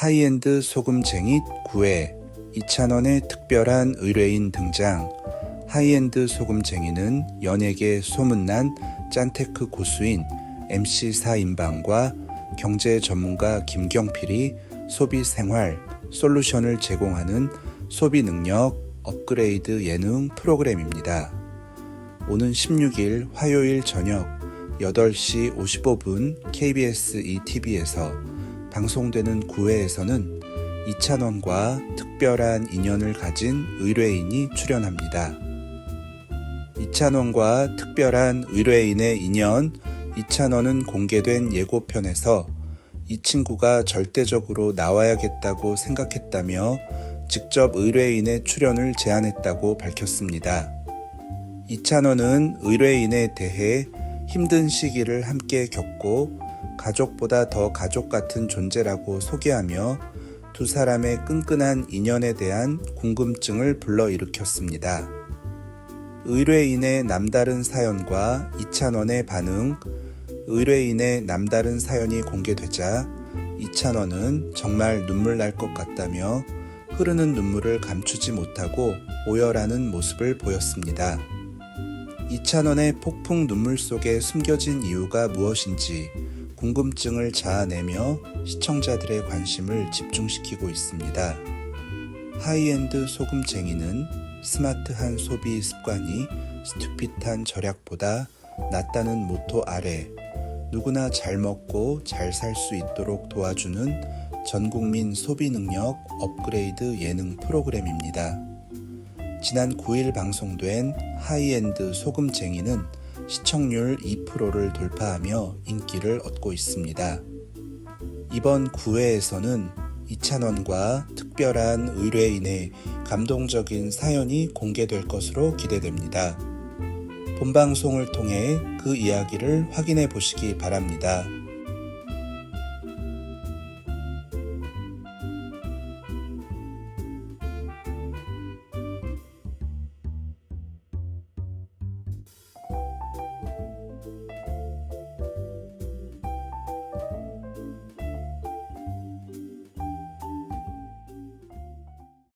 하이엔드 소금쟁이 9회 2,000원의 특별한 의뢰인 등장 하이엔드 소금쟁이는 연예계 소문난 짠테크 고수인 MC 사인방과 경제 전문가 김경필이 소비 생활 솔루션을 제공하는 소비 능력 업그레이드 예능 프로그램입니다. 오는 16일 화요일 저녁 8시 55분 KBS ETV에서 방송되는 9회에서는 이찬원과 특별한 인연을 가진 의뢰인이 출연합니다. 이찬원과 특별한 의뢰인의 인연 이찬원은 공개된 예고편에서 이 친구가 절대적으로 나와야겠다고 생각했다며 직접 의뢰인의 출연을 제안했다고 밝혔습니다. 이찬원은 의뢰인에 대해 힘든 시기를 함께 겪고 가족보다 더 가족 같은 존재라고 소개하며 두 사람의 끈끈한 인연에 대한 궁금증을 불러일으켰습니다. 의뢰인의 남다른 사연과 이찬원의 반응, 의뢰인의 남다른 사연이 공개되자 이찬원은 정말 눈물 날 것 같다며 흐르는 눈물을 감추지 못하고 오열하는 모습을 보였습니다. 이찬원의 폭풍 눈물 속에 숨겨진 이유가 무엇인지 궁금증을 자아내며 시청자들의 관심을 집중시키고 있습니다. 하이엔드 소금쟁이는 스마트한 소비 습관이 스튜핏한 절약보다 낫다는 모토 아래 누구나 잘 먹고 잘 살 수 있도록 도와주는 전국민 소비 능력 업그레이드 예능 프로그램입니다. 지난 9일 방송된 하이엔드 소금쟁이는 시청률 2%를 돌파하며 인기를 얻고 있습니다. 이번 9회에서는 이찬원과 특별한 의뢰인의 감동적인 사연이 공개될 것으로 기대됩니다. 본방송을 통해 그 이야기를 확인해 보시기 바랍니다.